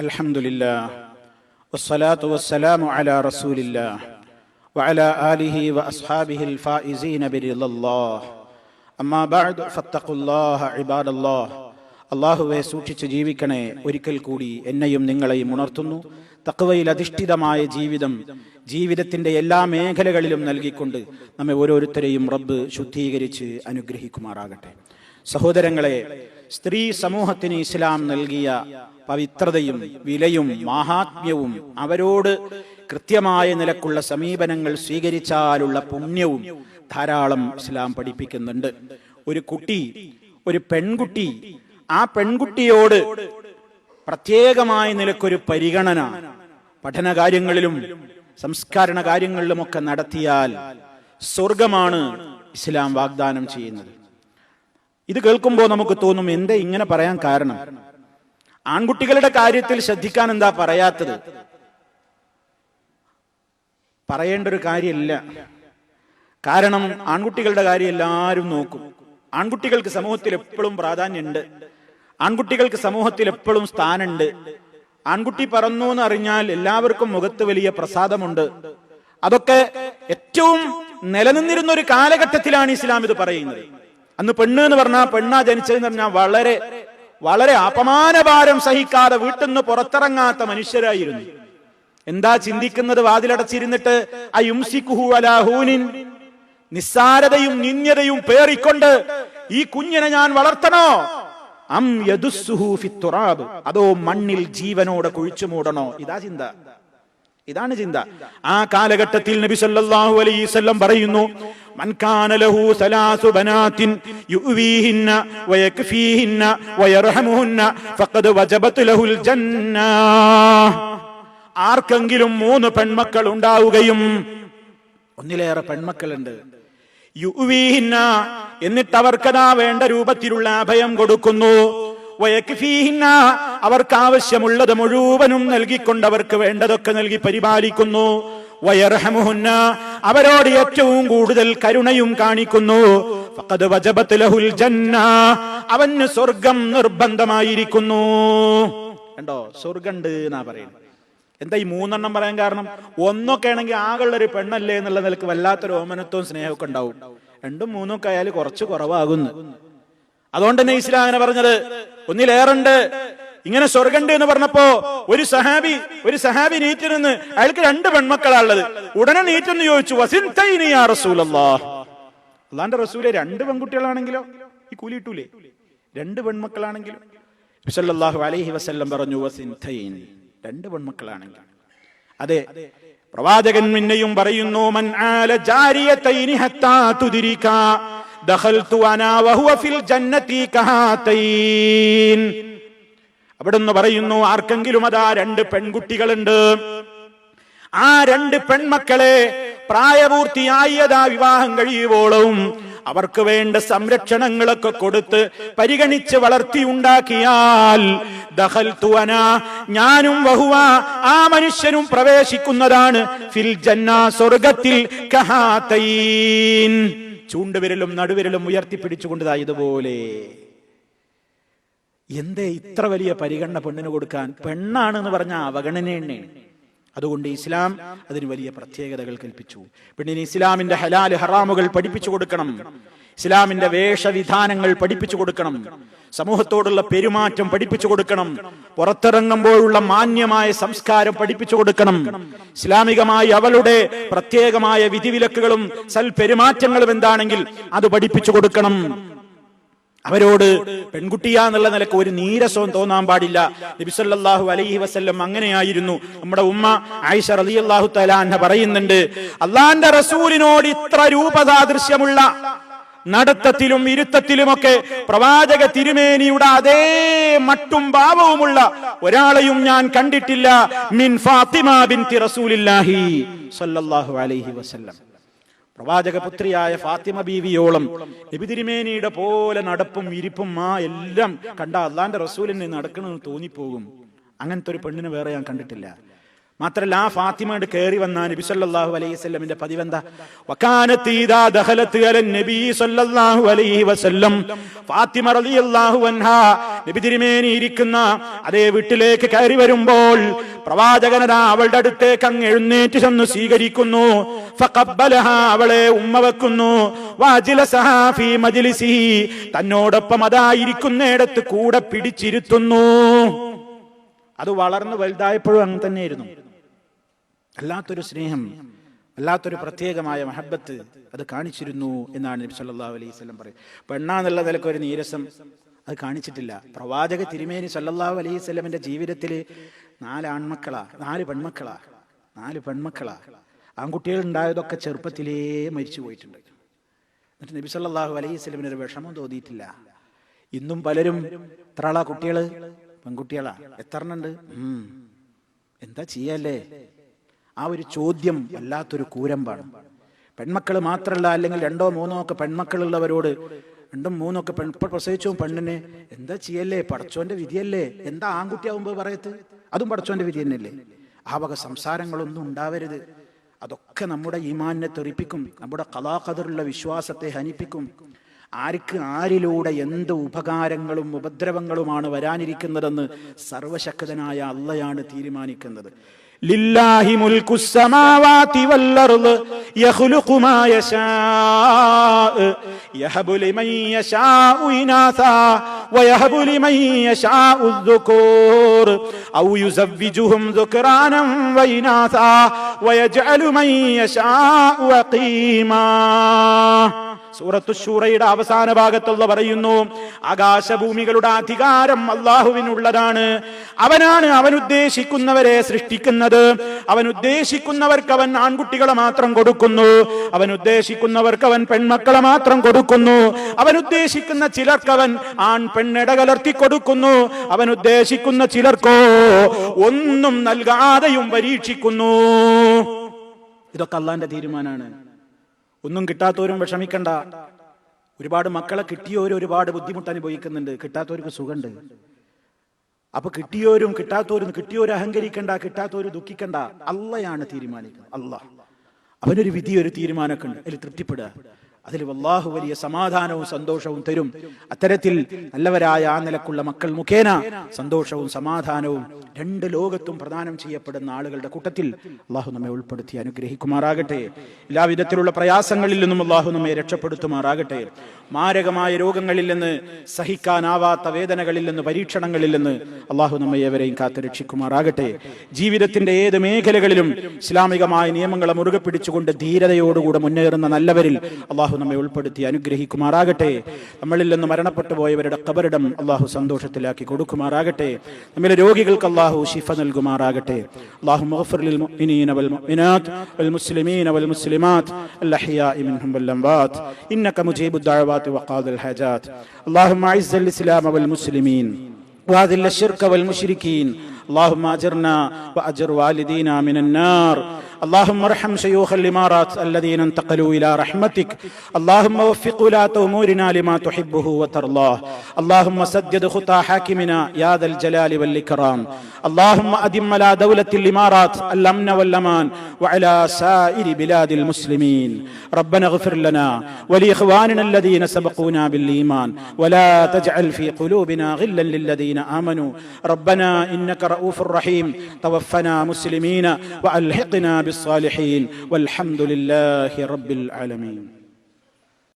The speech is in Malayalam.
الحمد لله والصلاة والسلام على رسول الله وعلى آله وأصحابه الفائزين برضا الله أما بعد فاتقوا الله عباد الله അള്ളാഹുവെ സൂക്ഷിച്ച് ജീവിക്കണേ ഒരിക്കൽ കൂടി എന്നെയും നിങ്ങളെയും ഉണർത്തുന്നു തക്കവയിൽ അധിഷ്ഠിതമായ ജീവിതം ജീവിതത്തിന്റെ എല്ലാ മേഖലകളിലും നൽകിക്കൊണ്ട് നമ്മെ ഓരോരുത്തരെയും റബ്ബ് ശുദ്ധീകരിച്ച് അനുഗ്രഹിക്കുമാറാകട്ടെ സഹോദരങ്ങളെ സ്ത്രീ സമൂഹത്തിന് ഇസ്ലാം നൽകിയ പവിത്രതയും വിലയും മാഹാത്മ്യവും അവരോട് കൃത്യമായ നിലക്കുള്ള സമീപനങ്ങൾ സ്വീകരിച്ചാലുള്ള പുണ്യവും ധാരാളം ഇസ്ലാം പഠിപ്പിക്കുന്നുണ്ട്. ഒരു കുട്ടി ഒരു പെൺകുട്ടി ആ പെൺകുട്ടിയോട് പ്രത്യേകമായ നിലക്കൊരു പരിഗണന പഠന കാര്യങ്ങളിലും സംസ്കാരണ കാര്യങ്ങളിലുമൊക്കെ നടത്തിയാൽ സ്വർഗമാണ് ഇസ്ലാം വാഗ്ദാനം ചെയ്യുന്നത്. ഇത് കേൾക്കുമ്പോൾ നമുക്ക് തോന്നും എന്തേ ഇങ്ങനെ പറയാൻ കാരണം? ആൺകുട്ടികളുടെ കാര്യത്തിൽ ശ്രദ്ധിക്കാൻ എന്താ പറയാത്തത്? പറയേണ്ട ഒരു കാര്യമില്ല. കാരണം ആൺകുട്ടികളുടെ കാര്യം എല്ലാവരും നോക്കും. ആൺകുട്ടികൾക്ക് സമൂഹത്തിൽ എപ്പോഴും പ്രാധാന്യമുണ്ട്. ആൺകുട്ടികൾക്ക് സമൂഹത്തിൽ എപ്പോഴും സ്ഥാനമുണ്ട്. ആൺകുട്ടി പറന്നു എന്ന് അറിഞ്ഞാൽ എല്ലാവർക്കും മുഖത്ത് വലിയ പ്രസാദമുണ്ട്. അതൊക്കെ ഏറ്റവും നിലനിന്നിരുന്ന ഒരു കാലഘട്ടത്തിലാണ് ഇസ്ലാം ഇത് പറയുന്നത്. അന്ന് പെണ്ണ് എന്ന് പറഞ്ഞാൽ പെണ്ണാ ജനിച്ചതെന്ന് പറഞ്ഞാൽ വളരെ വളരെ അപമാനഭാരം സഹിക്കാതെ വീട്ടിൽ നിന്ന് പുറത്തിറങ്ങാത്ത മനുഷ്യരായിരുന്നു. എന്താ ചിന്തിക്കുന്നത്? വാതിലടച്ചിരുന്നിട്ട് ആ യുംസിക്കുഹു അലാ ഹൂനിൻ. നിസ്സാരതയും നിന്യതയും പേറിക്കൊണ്ട് ഈ കുഞ്ഞിനെ ഞാൻ വളർത്തണോ? അം യദുസ്സുഹു ഫിത്തുറാബ്. അതോ മണ്ണിൽ ജീവനോടെ കുഴിച്ചു മൂടണോ? ഇതാ ചിന്ത. ഇതാണ് ചിന്ത. ആ കാലഘട്ടത്തിൽ നബി സല്ലല്ലാഹു അലൈഹി വസല്ലം പറയുന്നു മൻ കാന ലഹു സലാസു ബനാതിൻ യുവീഹിന്ന വയക്ഫീഹിന്ന വയർഹമുഹുന്ന ഫഖദ് വജബത് ലഹുൽ ജന്ന. ആർക്കെങ്കിലും മൂന്ന് പെൺമക്കൾ ഉണ്ടാവുകയും ഒന്നിലേറെ പെൺമക്കളുണ്ട്. യുവീഹിന്ന എന്നിട്ട് അവർക്കതാ വേണ്ട രൂപത്തിലുള്ള അഭയം കൊടുക്കുന്നു. അവർക്ക് ആവശ്യമുള്ളത് മുഴുവനും നൽകിക്കൊണ്ട് അവർക്ക് വേണ്ടതൊക്കെ നൽകി പരിപാലിക്കുന്നു. വയർഹമുഹുന്ന. അവരോട് ഏറ്റവും കൂടുതൽ കരുണയും കാണിക്കുന്നു. അവന് സ്വർഗം നിർബന്ധമായിരിക്കുന്നു. കണ്ടോ? സ്വർഗണ്ട് എന്നാ പറയുന്നത്. എന്താ ഈ മൂന്നെണ്ണം പറയാൻ കാരണം? ഒന്നൊക്കെ ആണെങ്കിൽ ആകെയുള്ള ഒരു പെണ്ണല്ലേ എന്നുള്ള നിലയ്ക്ക് വല്ലാത്തൊരു ഓമനത്വവും സ്നേഹമൊക്കെ ഉണ്ടാവും. രണ്ടും മൂന്നൊക്കെ ആയാലും കുറച്ച് കുറവാകുന്നു. അതുകൊണ്ട് തന്നെ ഇസ്ലാം അങ്ങനെ പറഞ്ഞത് ഒന്നിലേറുണ്ട് ഇങ്ങനെ സ്വർഗണ്ട് എന്ന് പറഞ്ഞപ്പോ ഒരു സഹാബി ഒരു സഹാബി നീറ്റിൽ നിന്ന് അയാൾക്ക് രണ്ട് പെൺമക്കളാണുള്ളത് ഉടനെ നീറ്റെന്ന് ചോദിച്ചു യാ റസൂലല്ലാ അള്ളാന്റെ റസൂലെ രണ്ട് പെൺകുട്ടികളാണെങ്കിലോ? ഈ കൂലി ഇട്ടൂലേ രണ്ട് പെൺമക്കളാണെങ്കിലും? സല്ലല്ലാഹു അലൈഹി വസല്ലം പറഞ്ഞു വസിന്തൈൻ രണ്ട് പെൺമക്കളാണെങ്കിൽ അതെ പ്രവാചകൻ പിന്നെയും പറയുന്നു മൻ ആല ജാരിയതൈനി ഹത്താ തുദിരിക. അവിടുന്ന് പറയുന്നു ആർക്കെങ്കിലും അതാ രണ്ട് പെൺകുട്ടികളുണ്ട്. ആ രണ്ട് പെൺമക്കളെ പ്രായപൂർത്തിയായതാ വിവാഹം കഴിയുവോളവും അവർക്ക് വേണ്ട സംരക്ഷണങ്ങളൊക്കെ കൊടുത്ത് പരിഗണിച്ച് വളർത്തി ഉണ്ടാക്കിയാൽ ഞാനും വഹുവ ആ മനുഷ്യനും പ്രവേശിക്കുന്നതാണ് ഫിൽ ജന്ന സ്വർഗത്തിൽ കഹാതൈൻ. ചൂണ്ടുവിരലും നടുവിരലും ഉയർത്തിപ്പിടിച്ചുകൊണ്ടതാ ഇതുപോലെ. എന്തേ ഇത്ര വലിയ പരിഗണന പെണ്ണിന് കൊടുക്കാൻ? പെണ്ണാണെന്ന് പറഞ്ഞ അവഗണനയാണ് അതുകൊണ്ട് ഇസ്ലാം അതിന് വലിയ പ്രത്യേകതകൾ കൽപ്പിച്ചു. പെണ്ണിന് ഇസ്ലാമിന്റെ ഹലാൽ ഹറാമുകൾ പഠിപ്പിച്ചു കൊടുക്കണം. ഇസ്ലാമിന്റെ വേഷവിധാനങ്ങൾ പഠിപ്പിച്ചു കൊടുക്കണം. സമൂഹത്തോടുള്ള പെരുമാറ്റം പഠിപ്പിച്ചു കൊടുക്കണം. പുറത്തിറങ്ങുമ്പോഴുള്ള മാന്യമായ സംസ്കാരം പഠിപ്പിച്ചു കൊടുക്കണം. ഇസ്ലാമികമായി അവളുടെ പ്രത്യേകമായ വിധിവിലക്കുകളും സൽപെരുമാറ്റങ്ങളും എന്താണെങ്കിൽ അത് പഠിപ്പിച്ചു കൊടുക്കണം. അവരോട് പെൺകുട്ടിയാന്നുള്ള നിലയ്ക്ക് ഒരു നീരസവും തോന്നാൻ പാടില്ല. നബിസല്ലാഹു അലൈഹി വസ്ല്ലം അങ്ങനെയായിരുന്നു. നമ്മുടെ ഉമ്മ ആയിഷ അള്ളാഹു തലാന്ന പറയുന്നുണ്ട് അള്ളാന്റെ റസൂലിനോട് ഇത്ര രൂപസാദൃശ്യമുള്ള നടത്തത്തിലും ഇരുത്തത്തിലുമൊക്കെ പ്രവാചക തിരുമേനിയുടെ അതേ മട്ടും ഭാവവുമുള്ള ഒരാളെയും ഞാൻ കണ്ടിട്ടില്ല. മിൻ ഫാത്തിമ ബിൻതി റസൂലില്ലാഹി സല്ലല്ലാഹു അലൈഹി വസല്ലം. പ്രവാചക പുത്രിയായ ഫാത്തിമ ബീവിയോളം നബി തിരുമേനിയുടെ പോലെ നടപ്പും ഇരിപ്പും ആ എല്ലാം കണ്ട അള്ളാന്റെ റസൂലിനെ നടക്കണമെന്ന് തോന്നിപ്പോകും. അങ്ങനത്തെ ഒരു പെണ്ണിനെ വേറെ ഞാൻ കണ്ടിട്ടില്ല. മാത്രല്ല ആ ഫാത്തിമയുടെ കയറി വന്ന നബി സല്ലല്ലാഹു അലൈഹി വസല്ലമിന്റെ പതിവെന്താ? വകാനത്ത് ഇദാ ദഖലത്ത് അലൻ നബി സല്ലല്ലാഹു അലൈഹി വസല്ലം. ഫാത്തിമ റളിയല്ലാഹു അൻഹാ നബി തിരുമേനി ഇരിക്കുന്ന അതേ വീട്ടിലേക്ക് കയറി വരുമ്പോൾ പ്രവാചകനതാ അവളുടെ അടുത്തേക്ക് അങ്ങ് എഴുന്നേറ്റ് ചെന്ന് സ്വീകരിക്കുന്നു. ഫഖബ്ബലഹ അവളെ ഉമ്മ വെക്കുന്നു. വാജിലസഹാ ഫീ മജ്ലിസിഹി തന്നോടൊപ്പം അതായിരിക്കുന്നിടത്ത് കൂടെ പിടിച്ചിരുത്തുന്നു. അത് വളർന്ന് വലുതായപ്പോഴും അങ്ങനെ തന്നെയായിരുന്നു. അല്ലാത്തൊരു സ്നേഹം അല്ലാത്തൊരു പ്രത്യേകമായ മഹബത്ത് അത് കാണിച്ചിരുന്നു എന്നാണ് നബി സല്ലാ അലൈഹി വസല്ലം പറയുന്നത് പെണ്ണാന്നുള്ള നിലയ്ക്ക് ഒരു നീരസം അത് കാണിച്ചിട്ടില്ല. പ്രവാചക തിരുമേനി സല്ലാഹു അലൈഹി സ്വലമിന്റെ ജീവിതത്തിൽ നാല് ആൺമക്കളാ നാല് പെൺമക്കളാ നാല് പെൺമക്കളാ. ആൺകുട്ടികൾ ഉണ്ടായതൊക്കെ ചെറുപ്പത്തിലേ മരിച്ചു പോയിട്ടുണ്ട്. എന്നിട്ട് നബി സല്ലാഹു അലൈഹി സ്വലമിന് ഒരു വിഷമം തോന്നിയിട്ടില്ല. ഇന്നും പലരും എത്ര കുട്ടികൾ? പെൺകുട്ടികളാ? എത്ര എണ്ണുണ്ട്. എന്താ ചെയ്യല്ലേ? ആ ഒരു ചോദ്യം വല്ലാത്തൊരു കൂരമ്പാണ്. പെൺമക്കൾ മാത്രമല്ല അല്ലെങ്കിൽ രണ്ടോ മൂന്നോ ഒക്കെ പെൺമക്കളുള്ളവരോട് രണ്ടും മൂന്നോ ഒക്കെ പെൺ പ്രസവിച്ചോ പെണ്ണിനെ എന്താ ചെയ്യല്ലേ? പടച്ചോന്റെ വിധിയല്ലേ? എന്താ ആൺകുട്ടിയാവുമ്പോ പറയത്ത്? അതും പടച്ചോന്റെ വിധി തന്നെയല്ലേ? ആ വക സംസാരങ്ങളൊന്നും ഉണ്ടാവരുത്. അതൊക്കെ നമ്മുടെ ഈമാനിനെ തെറിപ്പിക്കും നമ്മുടെ കലാകതിറുള്ള വിശ്വാസത്തെ ഹനിപ്പിക്കും. ആർക്ക് ആരിലൂടെ എന്ത് ഉപകാരങ്ങളും ഉപദ്രവങ്ങളുമാണ് വരാനിരിക്കുന്നതെന്ന് സർവശക്തനായ അള്ളയാണ് തീരുമാനിക്കുന്നത്. ലില്ലാഹി മുൽക്കു സമാവാതി വല്ലർദ് യഖ്ലുഖു മാ യശാഅ യഹബു ലിമൻ യശാഉ ഇനാസാ ويهب لمن يشاء الذكور أو يزوجهم ذكرانا وإناثا ويجعل من يشاء وقيما സൂറത്തു ഷൂറയുടെ അവസാന ഭാഗത്തുള്ള പറയുന്നു ആകാശഭൂമികളുടെ അധികാരം അള്ളാഹുവിനുള്ളതാണ്. അവനാണ് അവൻ ഉദ്ദേശിക്കുന്നവരെ സൃഷ്ടിക്കുന്നത്. അവൻ ഉദ്ദേശിക്കുന്നവർക്ക് അവൻ ആൺകുട്ടികളെ മാത്രം കൊടുക്കുന്നു. അവൻ ഉദ്ദേശിക്കുന്നവർക്ക് അവൻ പെൺമക്കളെ മാത്രം കൊടുക്കുന്നു. അവൻ ഉദ്ദേശിക്കുന്ന ചിലർക്ക് അവൻ ആൺ പെണ്ണിടകലർത്തി കൊടുക്കുന്നു. അവൻ ഉദ്ദേശിക്കുന്ന ചിലർക്കോ ഒന്നും നൽകാതെയും പരീക്ഷിക്കുന്നു. ഇതൊക്കെ അള്ളാന്റെ തീരുമാനമാണ്. ഒന്നും കിട്ടാത്തവരും വിഷമിക്കണ്ട. ഒരുപാട് മക്കളെ കിട്ടിയവരും ഒരുപാട് ബുദ്ധിമുട്ട് അനുഭവിക്കുന്നുണ്ട്. കിട്ടാത്തവർക്ക് സുഖമുണ്ട്. അപ്പൊ കിട്ടിയവരും കിട്ടാത്തവരും കിട്ടിയവർ അഹങ്കരിക്കണ്ട കിട്ടാത്തവര് ദുഃഖിക്കണ്ട. അള്ളയാണ് തീരുമാനിക്കുന്നത്. അല്ല അവനൊരു വിധി ഒരു തീരുമാനമൊക്കെ ഉണ്ട്. അതിൽ തൃപ്തിപ്പെടുക. അതിൽ വല്ലാഹു വലിയ സമാധാനവും സന്തോഷവും തരും. അത്തരത്തിൽ നല്ലവരായ ആ നിലക്കുള്ള മക്കൾ മുഖേന സന്തോഷവും സമാധാനവും രണ്ട് ലോകത്തും പ്രദാനം ചെയ്യപ്പെടുന്ന ആളുകളുടെ കൂട്ടത്തിൽ അള്ളാഹു നമ്മെ ഉൾപ്പെടുത്തി അനുഗ്രഹിക്കുമാറാകട്ടെ. എല്ലാവിധത്തിലുള്ള പ്രയാസങ്ങളിൽ നിന്നും അള്ളാഹു നമ്മെ രക്ഷപ്പെടുത്തുമാറാകട്ടെ. മാരകമായ രോഗങ്ങളിൽ നിന്ന് സഹിക്കാനാവാത്ത വേദനകളിൽ നിന്ന് പരീക്ഷണങ്ങളിൽ നിന്ന് അള്ളാഹു നമ്മെ ഏവരെയും കാത്തുരക്ഷിക്കുമാറാകട്ടെ. ജീവിതത്തിന്റെ ഏത് മേഖലകളിലും ഇസ്ലാമികമായ നിയമങ്ങളെ മുറുകെ പിടിച്ചുകൊണ്ട് ധീരതയോടുകൂടെ മുന്നേറുന്ന നല്ലവരിൽ അള്ളാഹു നമ്മെ ഉൾപ്പെടുത്തി അനുഗ്രഹിക്കുമാറാകട്ടെ. നമ്മളിൽ നിന്ന് മരണപ്പെട്ടു പോയവരുടെ കബറിടം അള്ളാഹു സന്തോഷത്തിലാക്കി കൊടുക്കുമാറാകട്ടെ. നമ്മിലെ രോഗികൾക്ക് അള്ളാഹു ഷിഫ നൽകുമാറാകട്ടെ അള്ളാഹു مغفر للمؤمنين والمؤمنات والمسلمين والمسلمات الأحياء منهم والأموات إنك مجيب الدعوات وقاضي الحاجات اللهم أعز الإسلام والمسلمين وأذل الشرك والمشركين اللهم أجرنا وأجر والدينا من النار. اللهم ارحم شيوخ الإمارات الذين انتقلوا إلى رحمتك. اللهم وفق ولاة أمورنا لما تحبه وترضاه. اللهم سدد خطى حاكمنا يا ذا الجلال والإكرام. اللهم أدم على دولة الإمارات الأمن والأمان وعلى سائر بلاد المسلمين. ربنا اغفر لنا ولإخواننا الذين سبقونا بالإيمان. ولا تجعل في قلوبنا غلا للذين آمنوا. ربنا إنك رؤوف رحيم توفنا مسلمين وألحقنا بالصالحين. والحمد لله رب العالمين.